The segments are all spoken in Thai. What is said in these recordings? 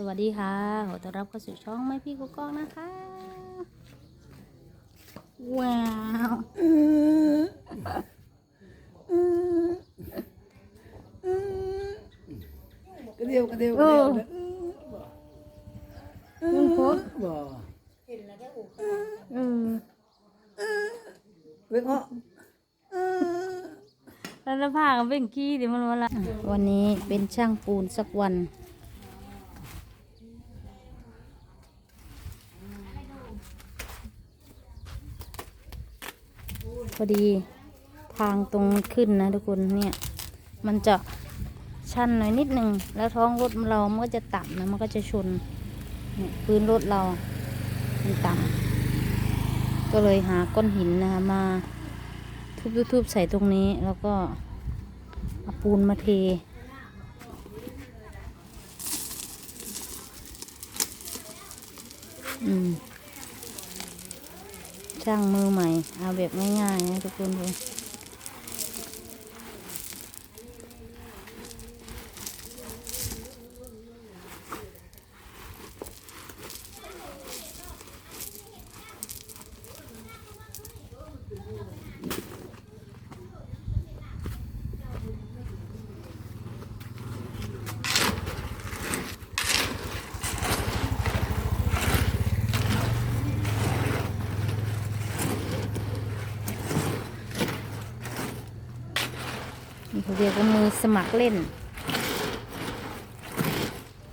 สวัสดีค่ะ ขอต้อนรับเข้าสู่ช่องไม่พี่กุ๊กก้องนะคะ ว้าวกระเดียวกระเดียวกโอ้ระเดียวลุงพกบ่เออเว้ยเพราะแล้วจะพากันเป็นขี้เดี๋ยวมันวันละวันนี้เป็นช่างปูนสักวัน พอดีทางตรงขึ้นนะทุกคนเนี่ย มันจะชันหน่อยนิดนึง แล้วท้องรถเรามันก็จะต่ำนะ มันก็จะชนเนี่ยพื้นรถเรามันต่ำก็เลยหาก้อนหินนะคะมาทุบๆๆใส่ตรงนี้แล้วก็เอาปูนมาเทอืม ช่างมือใหม่ เอาแบบง่ายๆนะทุกคนดู เดียกว่ามือสมัครเล่น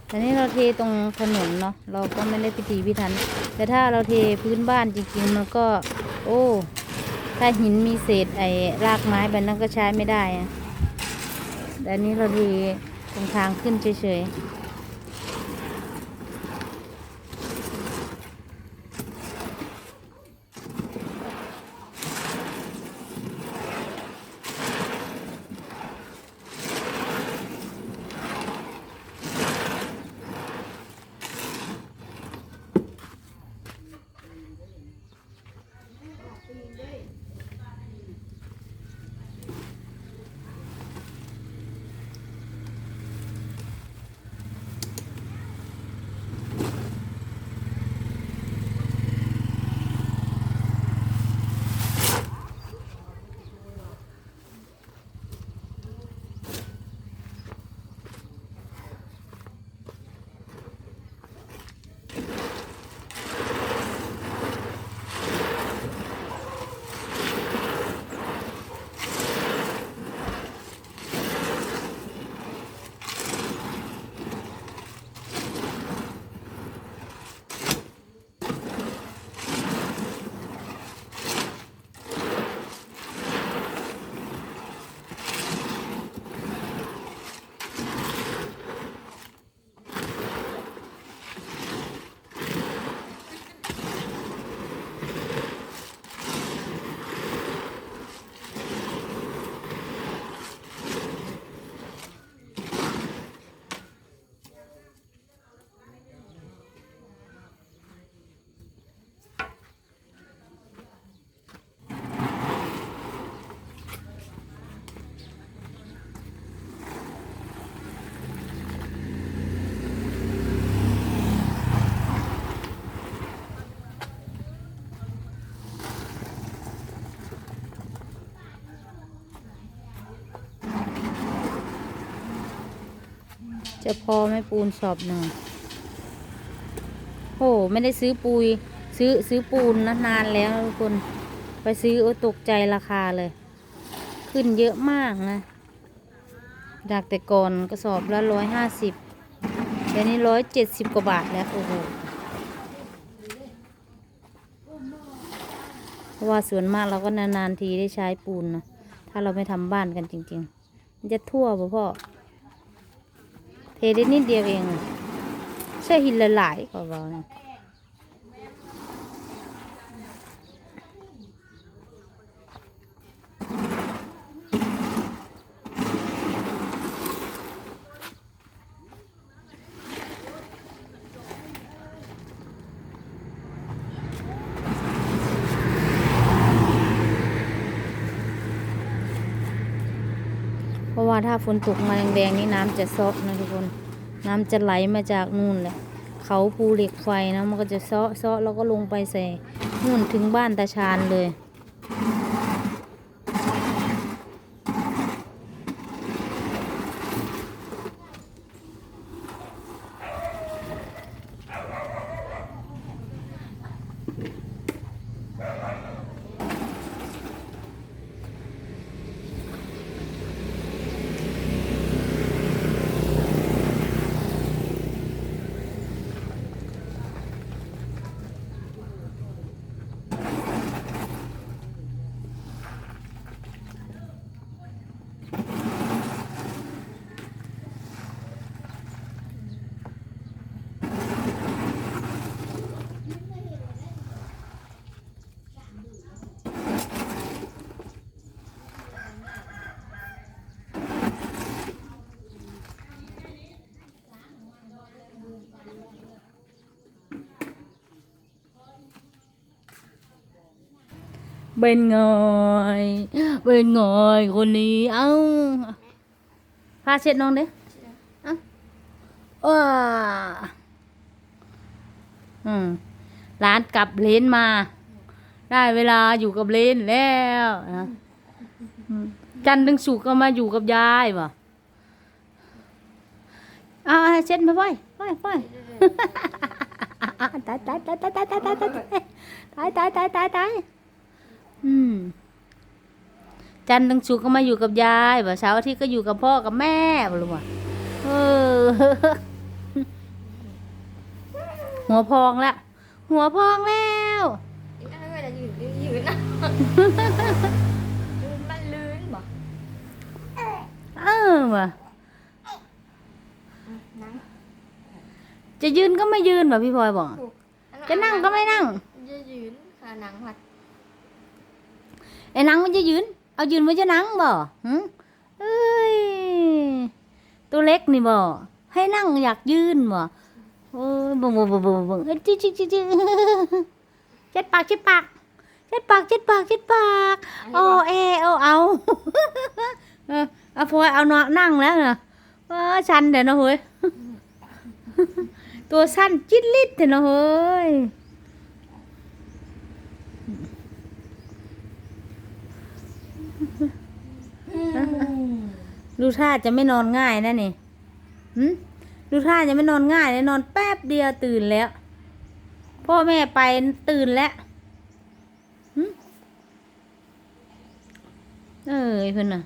แต่นี้เราเทตรงถนนเนาะเราก็ไม่ได้พิถีพิถัน แต่ถ้าเราเทพื้นบ้านจริงๆมันก็ โอ้ ถ้าหินมีเศษไอ้รากไม้แบบนั้นก็ใช้ไม่ได้อะแต่นนี้เราเทตรงทางขึ้นเฉยๆ จะพอไหม่ปูนสอบหนึ่งโอ้ไม่ได้ซื้อปุย ซื้อซื้อปูนนะนานแล้วทุกคนไปซื้อโอตกใจราคาเลย ขึ้นเยอะมากนะจากแต่ก่อนกระสอบละร้อยห้าสิบเดี๋ยวนี้ร้อยเจ็ดสิบกว่าบาทแล้วโอ้โหเพราะว่าส่วนมากเราก็นานๆทีได้ใช้ปูนนะถ้าเราไม่ทำบ้านกันจริง ๆ มันจะทั่วปะพ่อ ได้นิดเดียวเองใช่หินหลายกว่าเรานะ เพราะว่าถ้าฝนตกมาแดงๆนี่น้ำจะซอกนะทุกคน น้ำจะไหลมาจากนู่นเลยเขาภูเหล็กไฟนะมันก็จะซอกซอกแล้วก็ลงไปใส่นู่นถึงบ้านตาชานเลย เป็นไงเป็นไงคนนี้เอ้าพาเช็ดน้องเด้เอ้าว้าอืมร้านกลับเลนมา ได้เวลาอยู่กับเลนแล้วนะจันทร์ถึงสุกก็มาอยู่กับยายบ่เอาเช็ดมาไปไปไปตายตายตายตายตายตายตายตายตายตายตายตายตาย อืม จันทร์ถึงศุกก็มาอยู่กับยายบ่เสาร์อาทิตย์ก็อยู่กับพ่อกับแม่บ่รู้ว่าเออ หัวพองละ หัวพองแล้วอีกอันก็จะยืนยืนนะยืนมันลื่นบ่เออว่ะนั่งจะยืนก็ไม่ยืนว่ะพี่พลอยบอก จะนั่งก็ไม่นั่ง จะยืนค่ะนังผัดไอ้นังมันจะยืน เอายืนมันจะนั่งบ่หึเอ้ยตัวเล็กนี่บ่ให้นั่งอยากยืนบ่โอ้ยบ่บ่บ่บ่บ่เอ้ยจิจิจิจิเช็ดปากเช็ดปากเช็ดปากเช็ดปากเช็ดปากโอ้เอเอเอาเออเอาพอเอานาะนั่งแล้วนะว่าชันเดี๋ยวนะเฮ้ยตัวสั้นจิตลิดเดี๋ยวนะเฮ้ย ดูท่าจะไม่นอนง่ายนะนี่หึดูท่าจะไม่นอนง่ายเลยนอนแป๊บเดียวตื่นแล้ว พ่อแม่ไปตื่นแล้วหึเออไอ้เพิ่นน่ะ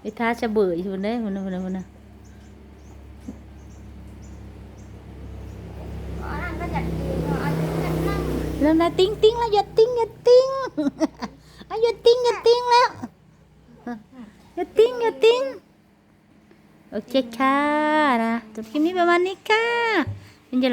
ไอ้ท่าจะเบื่ออยู่เพิ่นเด้เพิ่นน่ะเพิ่นน่ะเพิ่นน่ะอ๋อนั่งก็จะยืนเอายืนจะนั่งแล้วนะติ้งติ้งแล้วอย่าติ้งอย่าติ้ง อะอย่าติ้งอย่าติ้งแล้วอย่าติ้งอย่าติ้ง โอเคค่ะนะจบคลิปนี้ประมาณนี้ค่ะเป็นจะ